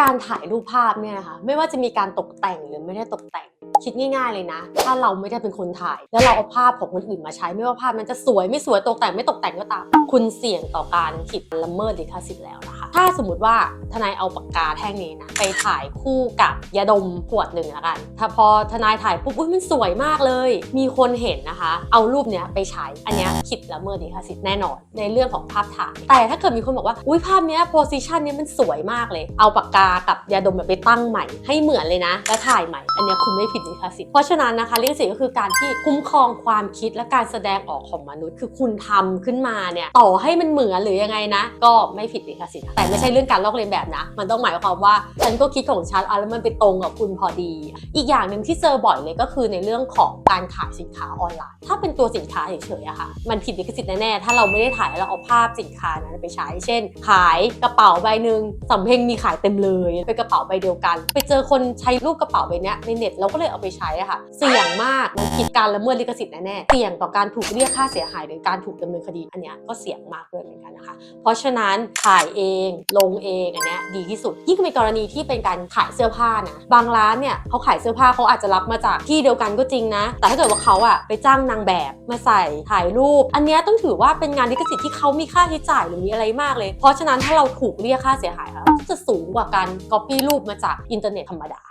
การถ่ายรูปภาพเนี่ยนะคะไม่ว่าจะมีการตกแต่งหรือไม่ได้ตกแต่งคิดง่ายๆเลยนะ ถ้าเราไม่ได้เป็นคนถ่าย แล้วเราเอาภาพของคนอื่นมาใช้ ไม่ว่าภาพมันจะสวยไม่สวยตกแต่งไม่ตกแต่งก็ตาม คุณเสี่ยงต่อการผิดละเมิดลิขสิทธิ์แล้วนะคะ ถ้าสมมติว่าทนายเอาปากกาแท่งนี้นะไปถ่ายคู่กับยาดมขวดหนึ่งแล้วกัน ถ้าพอทนายถ่ายปุ๊บอุ้ยมันสวยมากเลย มีคนเห็นนะคะ เอารูปเนี้ยไปใช้ อันเนี้ยผิดละเมิดลิขสิทธิ์แน่นอน ในเรื่องของภาพถ่าย แต่ถ้าเกิดมีคนบอกว่าอุ้ยภาพเนี้ยโพสิชันเนี้ยมันสวยมากเลย เอาปากกากับยาดมแบบไปตั้งใหม่ให้เหมือนเลยนะ แล้วถ่ายใหม่ อันเนี้ยคุณไม่ผิดลิขสิทธิ์เพราะฉะนั้นนะคะลิขสิทธิ์ก็คือการที่คุ้มครองความคิดและการแสดงออกของมนุษย์ คือคุณทำขึ้นมาเนี่ยต่อให้มันเหมือนหรือยังไงนะ ก็ไม่ผิดลิขสิทธิ์แต่ไม่ใช่เรื่องการลอกเลียนแบบนะ มันต้องหมายความว่าฉันก็คิดของฉันอะแล้วมันไปตรงกับคุณพอดี อีกอย่างหนึ่งที่เจอบ่อยเลยก็คือในเรื่องของการขายสินค้าออนไลน์ ถ้าเป็นตัวสินค้าเฉยๆอะค่ะมันผิดลิขสิทธิ์แน่ๆถ้าเราไม่ได้ถ่ายเราเอาภาพสินค้านั้นไปใช้ เช่น ขายกระเป๋าใบหนึ่งสำเพ็งมีขายเต็มเลยเป็นกระเป๋าใบเดียวกัน ไปเจอคนใช้รูปกระเป๋าใบนี้ในเน็ตเราก็เลยเอาไปใช้อะค่ะ เสี่ยงมากมันผิดการละเมิดลิขสิทธิ์แน่ๆเสี่ยงต่อการถูกเรียกค่าเสียหายหรือการถูกดำเนินคดีอันเนี้ยก็เสี่ยงมากด้วยเหมือนกันนะคะ เพราะฉะนั้นถ่ายเองลงเองอันเนี้ยดีที่สุด ยิ่งในกรณีที่เป็นการขายเสื้อผ้านะบางร้านเนี่ยเขาขายเสื้อผ้าเขาอาจจะรับมาจากที่เดียวกันก็จริงนะ แต่ถ้าเกิดว่าเขาอะไปจ้างนางแบบมาใส่ถ่ายรูป อันเนี้ยต้องถือว่าเป็นงานลิขสิทธิ์ที่เขามีค่าใช้จ่ายหรือมีอะไรมากเลย เพราะฉะนั้นถ้าเราถูกเรียกค่าเสียหายค่ะจะสูงกว่าการก๊อปปี้รูปมาจากอินเทอร์เน็ตธรรมดา